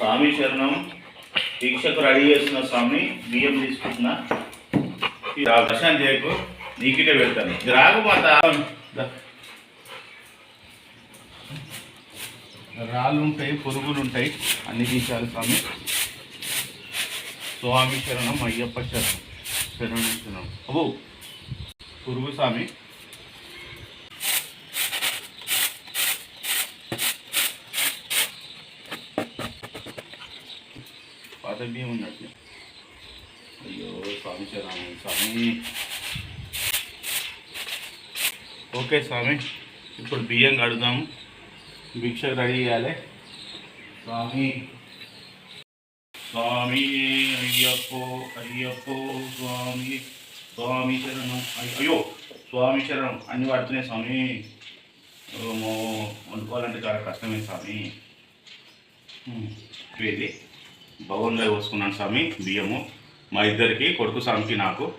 స్వామి శరణం. దీక్షకు రెడీ చేస్తున్న స్వామి బియ్యం తీసుకుంటున్నా. దర్శనం చేయకు నీకిటే పెడతాను. ఇది రాకపోత రాళ్ళు ఉంటాయి పురుగులు ఉంటాయి అన్ని తీసాలి స్వామి. స్వామి శరణం అయ్యప్ప శరణం. శరణం శరణం అబ్బో పురుగు స్వామి. పాత బియ్యం ఉన్నట్టు అయ్యో స్వామి శరణం స్వామి ఓకే స్వామి ఇప్పుడు బియ్యం కడుదాము భిక్ష రెడీ చేయాలి స్వామి స్వామి అయ్యప్పో అయ్యప్పో స్వామి స్వామి శరణం అయ్య- అయ్యో స్వామి శరణం అన్ని పడుతున్నాయి స్వామి ఓమో వండుకోవాలంటే చాలా కష్టమే స్వామి హ్మ్. ఇది భవన్లో పోసుకున్నాను స్వామి బియ్యము. మా ఇద్దరికి కొడుకు స్వామికి నాకు.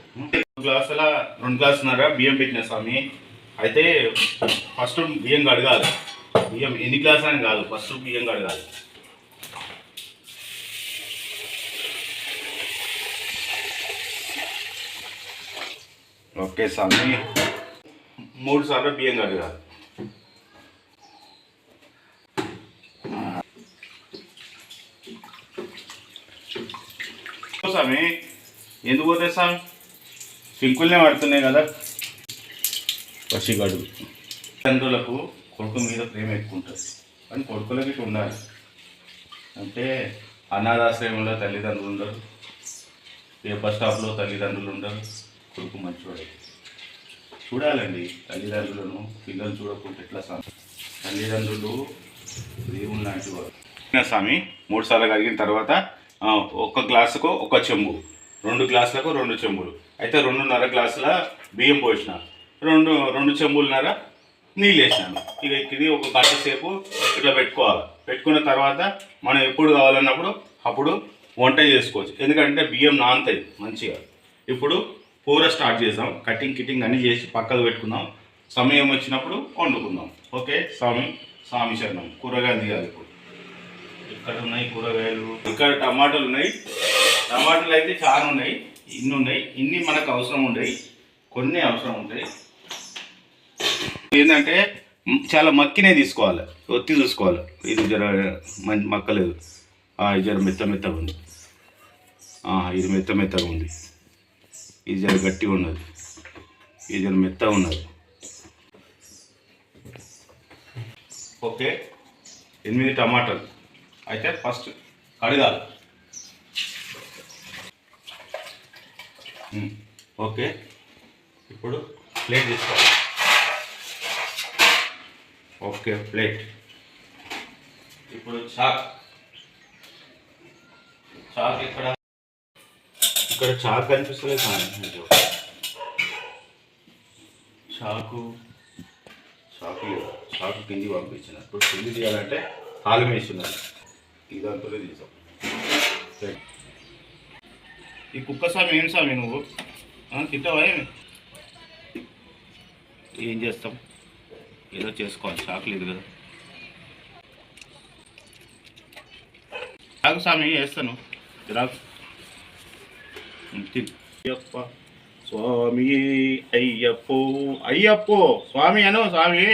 గ్లాసుల రెండు గ్లాసున్నర బియ్యం పెట్టిన స్వామి. అయితే ఫస్ట్ బియ్యం కడగాలి. బియ్యం ఎన్ని గ్లాసులు అని కాదు ఫస్ట్ బియ్యం కడగాలి. ఓకే స్వామి. మూడు సార్లు బియ్యం కడగాలి. స్వామి ఎందుకు పోతాయి స్వామి సింకుల్నే పడుతున్నాయి కదా. పసిగడు. తండ్రులకు కొడుకు మీద ప్రేమ ఎక్కువ ఉంటుంది. కానీ కొడుకులకి ఉండాలి. అంటే అనాథాశ్రయంలో తల్లిదండ్రులు ఉండరు. ఏ బస్ స్టాప్లో తల్లిదండ్రులు ఉండరు. కొడుకు మంచివాడు. చూడాలండి తల్లిదండ్రులను పిల్లలు చూడకుండా ఎట్లా స్వామి తల్లిదండ్రులు దేవుని లాంటి వారు. స్వామి మూడు సార్లు కడిగిన తర్వాత ఒక గ్లాసుకు ఒక చెంబు. రెండు గ్లాసులకు రెండు చెంబులు. అయితే రెండున్నర గ్లాసుల బియ్యం పోసిన. రెండు రెండు చెంబులున్నర నీళ్ళు వేసినాను. ఇక ఇది ఒక గంట సేపు ఇట్లా పెట్టుకోవాలి. పెట్టుకున్న తర్వాత మనం ఎప్పుడు కావాలన్నప్పుడు అప్పుడు వంట చేసుకోవచ్చు. ఎందుకంటే బియ్యం నానుతాయి మంచిగా. ఇప్పుడు కూర స్టార్ట్ చేద్దాం. కటింగ్ కిటింగ్ అన్నీ చేసి పక్కకు పెట్టుకుందాం. సమయం వచ్చినప్పుడు వండుకుందాం. ఓకే? స్వామి స్వామి శరణం. కూరగాయలు దిగాలి ఇప్పుడు. ఇక్కడ ఉన్నాయి కూరగాయలు. ఇక్కడ టమాటాలు ఉన్నాయి టమాటాలు అయితే చాలా ఉన్నాయి ఇన్ని ఉన్నాయి ఇన్ని మనకు అవసరం ఉన్నాయి కొన్ని అవసరం ఉంటాయి ఏంటంటే చాలా మక్కినే తీసుకోవాలి. ఒత్తి చూసుకోవాలి. ఇది జర మంచి మక్కలేదు. ఆ, ఇది జర మెత్త మెత్తగా ఉంది. ఇది మెత్త మెత్తగా ఉంది. ఇది జర గట్టిగా ఉన్నది. ఇది జర మెత్తగా ఉన్నది. ఓకే. ఎనిమిది టమాటాలు. అయితే ఫస్ట్ కడగాలి. ఓకే. ఇప్పుడు ప్లేట్ తీసుకోవాలి. Okay plate. ఇప్పుడు చాక్. చాక్ ఇక్కడ ఇక్కడ చాక్ కనిపిస్తలేదు కానీ చాకు. చాకు చాకు కింది పంపించిన. ఇప్పుడు కింది తీయాలంటే తాళం వేస్తున్నది ఇదంతా తీసాం రైట్. ఈ కుక్క స్వామి ఏం స్వామి నువ్వు? తింటావా ఏమి? ఏం చేస్తాం? ఏదో చేసుకోవాలి. షాక్ లేదు కదా. రాగు స్వామి వేస్తాను రాగు. అయ్యప్ప స్వామి అయ్యప్పో అయ్యప్పో! స్వామి అను స్వామి!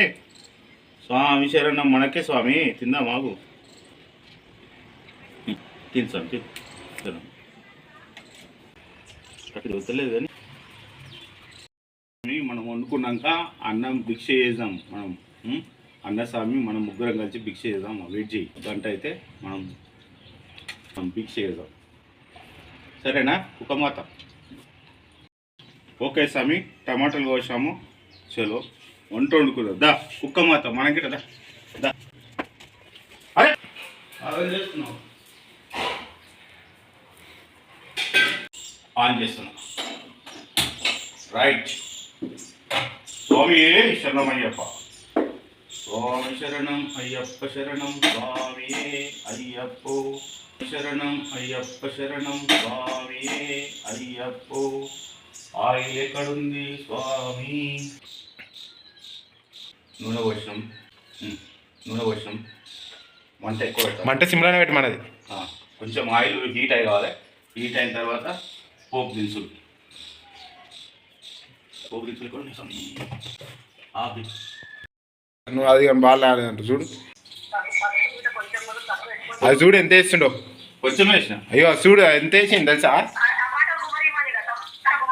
స్వామి శరణం మనకే స్వామి. తిందా మాకు తిను స్వామి అక్కడ వద్దలేదు కానీ మనం వండుకున్నాక అన్నం భిక్ష చేద్దాం మనం అన్నస్వామి మనం ముగ్గురం కలిసి భిక్ష చేద్దాం వెయిట్ చేయి. గంట అయితే మనం మనం భిక్ష చేద్దాం. సరేనా? కుక్కమాత ఓకే స్వామి టమాటాలు కోసాము. చలో. వంట వండుకుందాం. దా కుక్కమాత మనకి దా. దా. అరే! చేస్తున్నావు. ఆన్ చేస్తున్నా. రైట్ స్వామి శరణం అయ్యప్ప స్వామి శరణం అయ్యప్ప శరణం స్వామి అయ్యప్పో. శరణం అయ్యప్ప శరణం స్వామి అయ్యప్పో. ఆయిల్ ఎక్కడుంది స్వామి? నూనె పోషణం నూనె పోషణం మంట ఎక్కువ మంట సిమ్లోనే పెట్టమన్నది. కొంచెం ఆయిల్ హీట్ అయి కావాలి. హీట్ అయిన తర్వాత పోపు దినుసులు. పోపు దినుసులు కూడా. ఆపి నువ్వు అది బాగా అంట చూడు. అది చూడు ఎంత వేస్తుండో. కొంచెం వేసిన. అయ్యో చూడు ఎంత వేసిండు తెలుసా?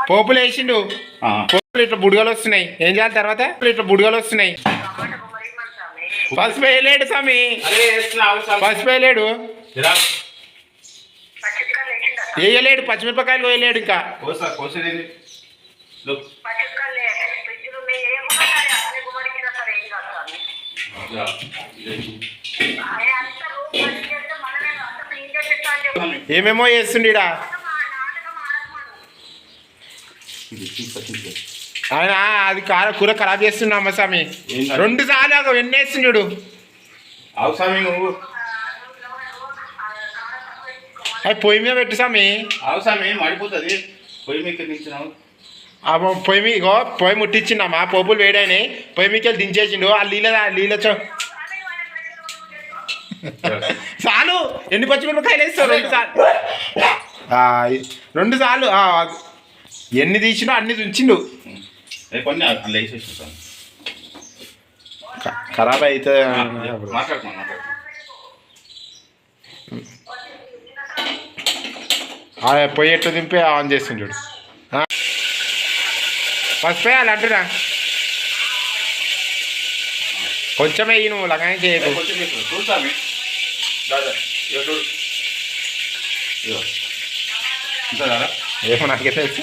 పోపులు వేసిండు. పోపులు ఇట్లా బుడగలు వస్తున్నాయి. ఏం చేయాలి తర్వాత? ఇట్లా బుడగలు వస్తున్నాయి. పసుపు వేయలేడు స్వామి. పసుపు వేయలేడు. వేయలేడు పచ్చిమిరపకాయలు వేయలేడు ఇంకా. ఏమేమో చేస్తుండీడా చూస్తా. ఆయన అది కార కూర ఖరాబ్ చేస్తున్నా అమ్మ స్వామి. రెండు సార్లు ఒక ఎన్ని అవి పొయ్యి మీద పెట్టు ఆగు స్వామి మడిపోతుంది. పొయ్యి మీకు దించినావు? పొయ్యి మీద ఇగో పొయ్యి ముట్టించిండమ్మా పోపులు వేడైనాయి. పొయ్యి మీదకి వెళ్ళి దించేసిండు. ఆ నీళ్ళ నీళ్ళ చో చాలు. ఎన్ని పచ్చిమిరపకాయలు వేస్తావు? రెండు సార్లు. రెండు సార్లు. ఎన్ని తీసినా అన్ని ఉంచిండు ఖరాబ్ అవుతుంది పొయ్యి ఎట్టు దింపి ఆన్ చేస్తుంది చూడు. ఆ. పసుపు వేయాలి అంటున్నా. కొంచెం వేయి నువ్వు లగానే చేయకు. ఏమో నాకే తెలుసు.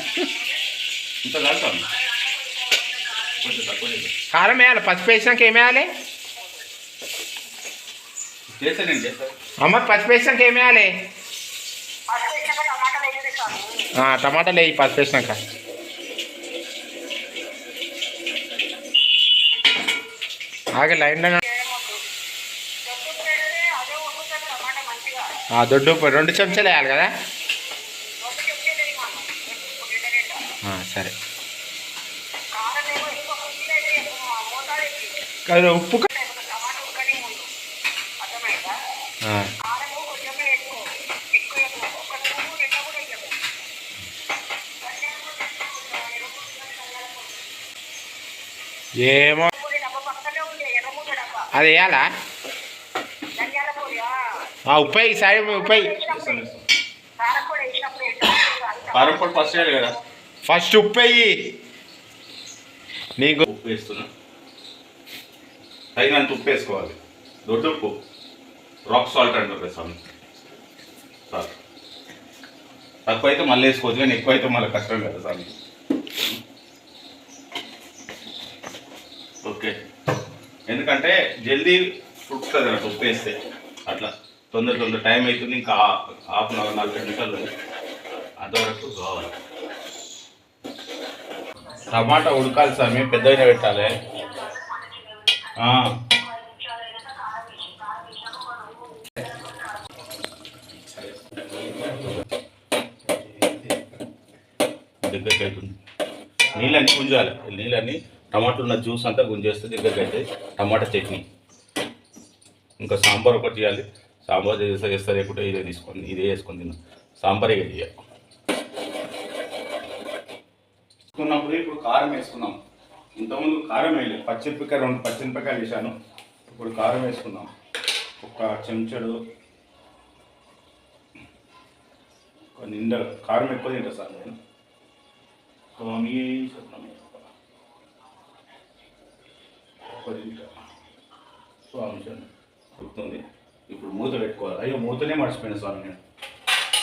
కారం వేయాలి పసుపు వేసినాక ఏం వేయాలి? అమ్మ పసుపు వేసినాక ఏం వేయాలి? టమాటాలు వేయి పసుపు వేసినాక. ఆగే లైన్లో దొడ్డు ఉప్పు రెండు చెంచాలు వేయాలి కదా? సరే. అది ఉప్పు ఏమో. అది వేయాలా? ఆ, ఉప్పు సైడ్ ఉప్పు. ఫస్ట్ కదా. ఫస్ట్ నీకు ఉప్పు వేస్తున్నా. తగినంత ఉప్పు వేసుకోవాలి. దొడ్డు ఉప్పు. రాక్ సాల్ట్ అంటారు స్వామి. సార్ తక్కువ అయితే మళ్ళీ వేసుకోవచ్చు కానీ ఎక్కువ అయితే మళ్ళీ కష్టం కదా స్వామి ఓకే ఎందుకంటే జల్దీ పుట్టుతుంది అన్నట్టు ఉప్పు వేస్తే. అట్లా తొందర తొందర టైం అవుతుంది ఇంకా హాఫ్ అన్ అవర్ నలభై నిమిషాలు అంతవరకు కావాలి. టమాటా ఉడకాలి స్వామి పెద్దగానే పెట్టాలి. ఆ. దగ్గరికి అవుతుంది నీళ్ళన్నీ ఉంచాలి నీళ్ళన్నీ టమాటా ఉన్న జ్యూస్ అంతా గుంజేస్తే దగ్గరికి అయితే టమాటా చట్నీ. ఇంకా సాంబార్ ఒకటి చేయాలి. సాంబార్ చేస్తే చేస్తారు లేకుంటే ఇదే తీసుకొని ఇదే వేసుకొని తిన్నా. సాంబార్ ఇక చేయాలి. వేసుకున్నప్పుడు ఇప్పుడు కారం వేసుకున్నాం. ఇంతకుముందు కారం వేయలేదు. పచ్చిమిరపకాయ రెండు పచ్చిమిరపకాయలు వేసాను ఇప్పుడు కారం వేసుకున్నాం ఒక చెంచాడు. నిండా కారం ఎక్కువ తింటా సార్ నేను. మీ శరణం ఎక్కువ తింటా స్వామి చెప్తుంది ఇప్పుడు మూత పెట్టుకోవాలి. అయ్యో మూతనే మర్చిపోయినా స్వామి నేను.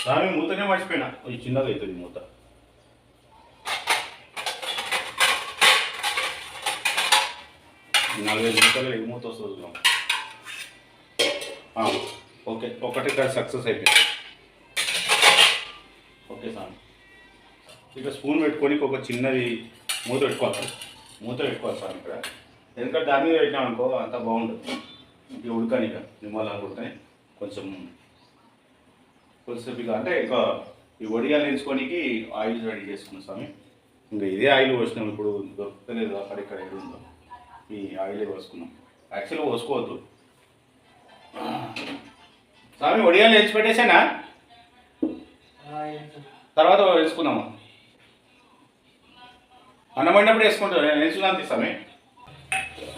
స్వామి మూతనే మర్చిపోయినా. ఇది చిన్నగా అవుతుంది మూత. నలభై నిమిషాలు ఎగుమూత వస్తుంది చూద్దాం. ఆ, ఓకే. ఒకటి ఇక్కడ సక్సెస్ అయిపోయింది. ఓకే సార్ ఇక స్పూన్ పెట్టుకొని ఒక చిన్నది మూత పెట్టుకోవాలి. మూత పెట్టుకోవాలి సార్ ఇక్కడ. ఎందుకంటే దాని మీద పెట్టినాం అనుకో అంత బాగుంటుంది. ఇది ఉడకని ఇక నిమ్మలాగా ఉడకని కొంచెం కొంచెం ఇక అంటే ఇక ఈ వడియాలు వేసుకోనికి ఆయిల్ రెడీ చేసుకున్నాం స్వామి. ఇంకా ఇదే ఆయిల్ పోసినాం ఇప్పుడు దొరుకుతలేదు అక్కడ ఇక్కడ ఏడు ఉందో. ఈ ఆయిలే పోసుకున్నాం. యాక్చువల్గా పోసుకోవద్దు. స్వామి వడియాలు వేసి పెట్టేసానా? తర్వాత వేసుకున్నాము అన్నం వండినప్పుడు వేసుకుంటాం నేను వేసుకున్నాను స్వామి.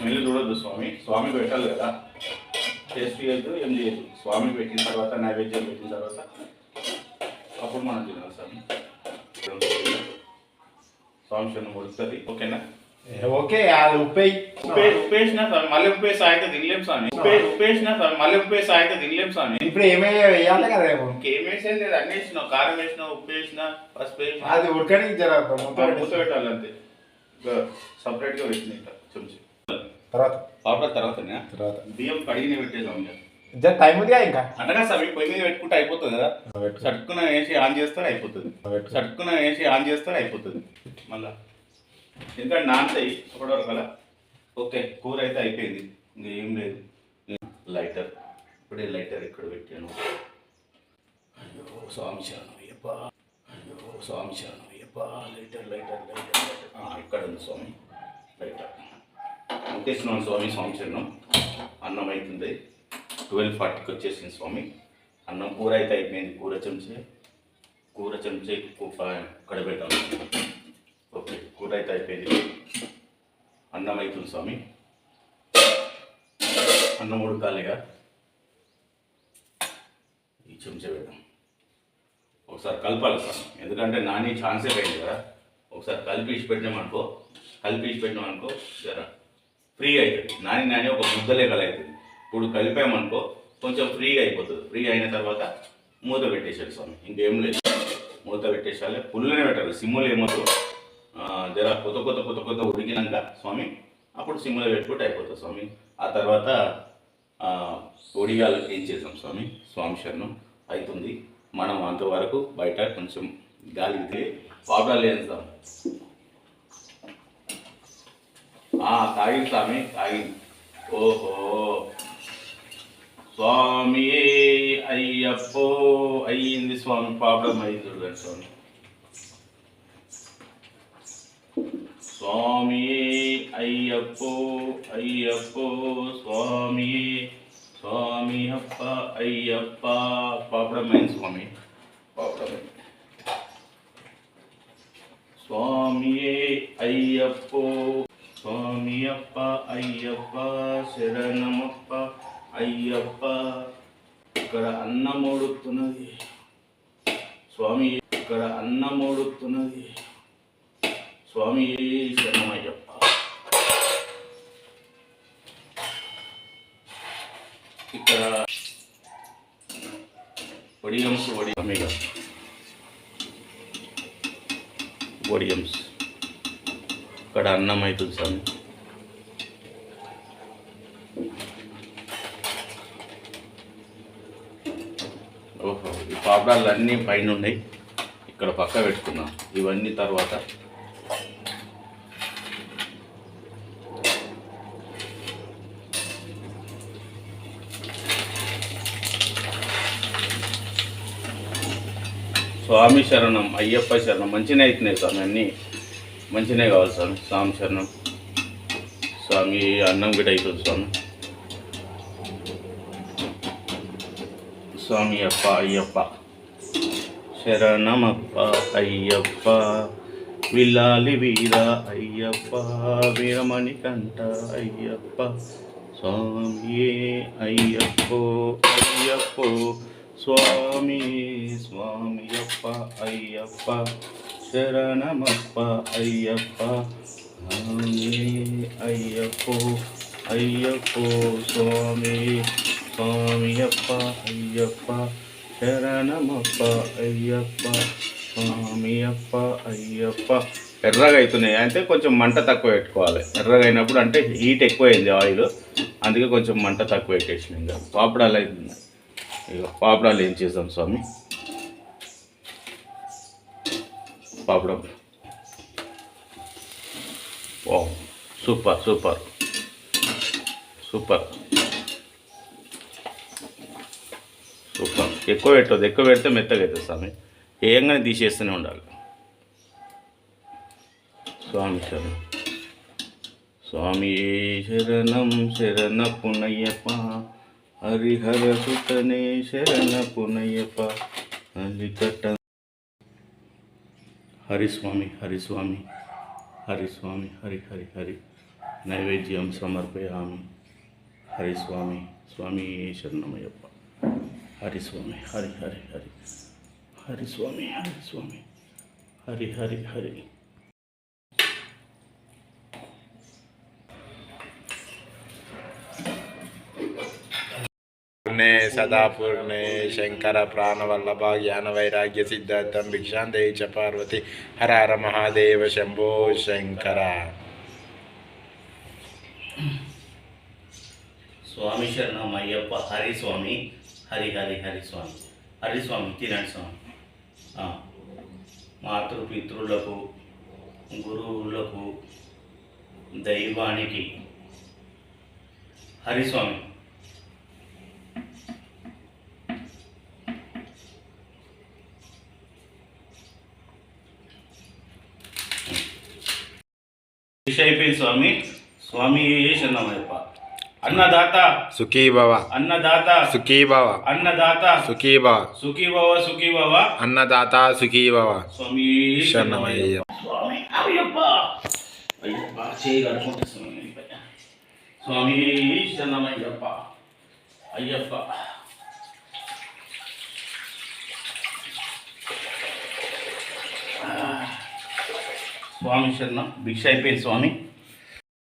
స్మెల్ చూడొద్దు స్వామి స్వామికి పెట్టాలి కదా. టేస్ట్ చేయొద్దు ఏం చేయొద్దు స్వామికి పెట్టిన తర్వాత నైవేద్యం పెట్టిన తర్వాత అప్పుడు మనం తినాలి స్వామి స్వామి శరణం ఉడుతుంది ఓకేనా? ఓకే అది ఉప్పై ఉప్పే ఉప్పేసిన స్వామి మళ్ళీ ఉప్పేసి అయితే తినలేం స్వామి. ఉప్పే ఉప్పేసిన స్వామి మళ్ళీ ఉప్పేసి అయితే తినలేం స్వామి. ఇప్పుడు ఏమేమి వేయాలి కదా వేసేది లేదు అన్ని వేసినావు కారం ఉప్పు వేసినా పసుపు వేసినా. అది ఉడకడానికి జర మూత పెట్టాలి అంతే. సపరేట్గా పెట్టింది ఇంకా చెంచా. తర్వాత. పాపడ తర్వాత తర్వాత. బియ్యం కడిగిన పెట్టేసాం ఇంకా జర టైం ఉందిగా ఇంకా? అంటగా సరే పొయ్యి మీద పెట్టుకుంటే అయిపోతుంది కదా. చట్టుకున్న వేసి ఆన్ చేస్తారు అయిపోతుంది. చట్టుకున్న వేసి ఆన్ చేస్తారు అయిపోతుంది. మళ్ళా. ఎందుకంటే నానతాయి ఒకటి కదా ఓకే కూర అయితే అయిపోయింది. ఇంకేం లేదు. లైటర్. ఇప్పుడే లైటర్ ఇక్కడ పెట్టాను. అయ్యో స్వామి శరణం అయ్యప్ప. అయ్యో స్వామి శరణం Ayyappa. Lighter lighter lighter lighter. ఇక్కడ ఉంది స్వామి. లైటర్. వెంకటేశ్వర స్వామి స్వామి చిన్నం అన్నం అవుతుంది ట్వెల్వ్ ఫార్టీకి వచ్చేసింది స్వామి. అన్నం కూర అయితే అయిపోయింది. కూర చెంచే కూర చెంచే కడబెట్టాలి ఓకే కూర అయితే అయిపోయింది. అన్నం అవుతుంది స్వామి. అన్నం ఉడకాలిగా ఈ చెంచా పెడదాం ఒకసారి కలపాలి సార్. ఎందుకంటే నాని ఛాన్సే పోయింది కదా. ఒకసారి కలిపి ఇచ్చి పెట్టినామనుకో కలిపి ఇచ్చి పెట్టినామనుకో జరా ఫ్రీ అవుతుంది నాని నాని ఒక ముద్దలే అవుతుంది ఇప్పుడు కలిపామనుకో కొంచెం ఫ్రీగా అయిపోతుంది. ఫ్రీ అయిన తర్వాత మూత పెట్టేసాడు స్వామి. ఇంకేం లేదు. మూత పెట్టేసాలి పుల్లునే పెట్టాలి. సిమ్ములు ఏమొద్దు. జర కొత్త కొత్త కొత్త కొత్త ఉడికినాక స్వామి అప్పుడు సిమ్ములో పెట్టుకుంటే అయిపోతుంది స్వామి. ఆ తర్వాత ఒడిగాలు ఏం చేసాం స్వామి? స్వామి శరణం అవుతుంది. మనం అంతవరకు బయట కొంచెం గాలి దిగి వేస్తాం తాగింది స్వామి తాగింది ఓహో. స్వామి అయ్యప్పో అయ్యింది స్వామి ప్రాబ్లం అయింది చూడండి స్వామి. స్వామి అయ్యప్పో అయ్యప్పో స్వామి స్వామి అప్ప అయ్యప్ప. పాపడమైంది స్వామి పాపడమైంది అయింది స్వామియే అయ్యప్పో. స్వామి అప్ప అయ్యప్ప శరణమప్ప అయ్యప్ప. ఇక్కడ అన్నం స్వామి ఇక్కడ అన్నం స్వామి శరణమయ్యప్ప. ఇక్కడ ఒడియంస్ ఒడియమిగా ఒడియమ్స్ ఇక్కడ అన్నం అవుతుంది స్వామి. ఓహో ఈ పాపడాలు అన్నీ పైన ఉన్నాయి. ఇక్కడ పక్క పెట్టుకున్నాం ఇవన్నీ తర్వాత. స్వామి శరణం అయ్యప్ప శరణం. మంచినే అవుతున్నాయి స్వామి అన్నీ. మంచినే కావాలి స్వామి. స్వామి శరణం. స్వామి అన్నం కూడా అవుతుంది స్వామి. స్వామి అప్ప అయ్యప్ప. శరణమప్ప అయ్యప్ప. విల్లాలి వీర అయ్యప్ప. వీరమణి కంట అయ్యప్ప. స్వామి అయ్యప్పో అయ్యప్పో. స్వామి స్వామి అప్ప అయ్యప్ప. శరణమప్ప అయ్యప్ప. అయ్యప్పో అయ్యప్పో స్వామి. స్వామి అప్ప అయ్యప్ప. శరణమప్ప అయ్యప్ప. స్వామి అప్ప అయ్యప్ప. ఎర్రగా అవుతున్నాయి అంటే కొంచెం మంట తక్కువ పెట్టుకోవాలి. ఎర్రగా అయినప్పుడు అంటే హీట్ ఎక్కువైంది ఆయిల్ అందుకే కొంచెం మంట తక్కువ పెట్టేసిన ఇంకా. పాపడాలు అవుతుంది ఇక పాపడాలు ఏం చేద్దాం స్వామి? పాపడం. ఓ సూపర్ సూపర్. సూపర్. సూపర్. ఎక్కువ పెట్టదు ఎక్కువ పెడితే మెత్తగా అవుతుంది స్వామి. ఏంగానే తీసేస్తూనే ఉండాలి. స్వామి శరణం. స్వామి శరణం శరణ పునయ్యప్ప. హరిహర సుతనే శరణ పునయ్యప్ప. అలికట్ట హరిస్వామి హరిస్వామి హరిస్వామి హరి హరి హరి నైవేద్యం సమర్పయామి హరిస్వామి స్వామి శరణమయ్యప్ప హరిస్వామి హరి హరి హరి హరిస్వామి హరిస్వామి హరి హరి హరి పూర్ణే సదా సదాపూర్ణే శంకర ప్రాణవల్లభ జ్ఞాన వైరాగ్య సిద్ధార్థం భిక్షాందే చ పార్వతి హర హర మహాదేవ శంభో శంకర స్వామి శరణం అయ్యప్ప హరి స్వామి హరి హరి హరి స్వామి హరి స్వామి తినండి స్వామి మాతృపితృలకు గురువులకు దైవానికి హరిస్వామి అయిపోయింది స్వామి? స్వామి శరణమయ్యప్ప? అన్నదాత. సుఖీ భవ అన్నదాత. సుఖీ భవ అన్నదాత. సుఖీ భవ సుఖీ భవ సుఖీ భవ అన్నదాత సుఖీ భవ స్వామి శరణమయ్య స్వామి అయ్యప్ప అయ్యప్ప చేయగలుగుకుంటా స్వామి స్వామి శరణమయ్యప్ప? అయ్యప్ప. స్వామి శరణం. భిక్ష అయిపోయింది స్వామి.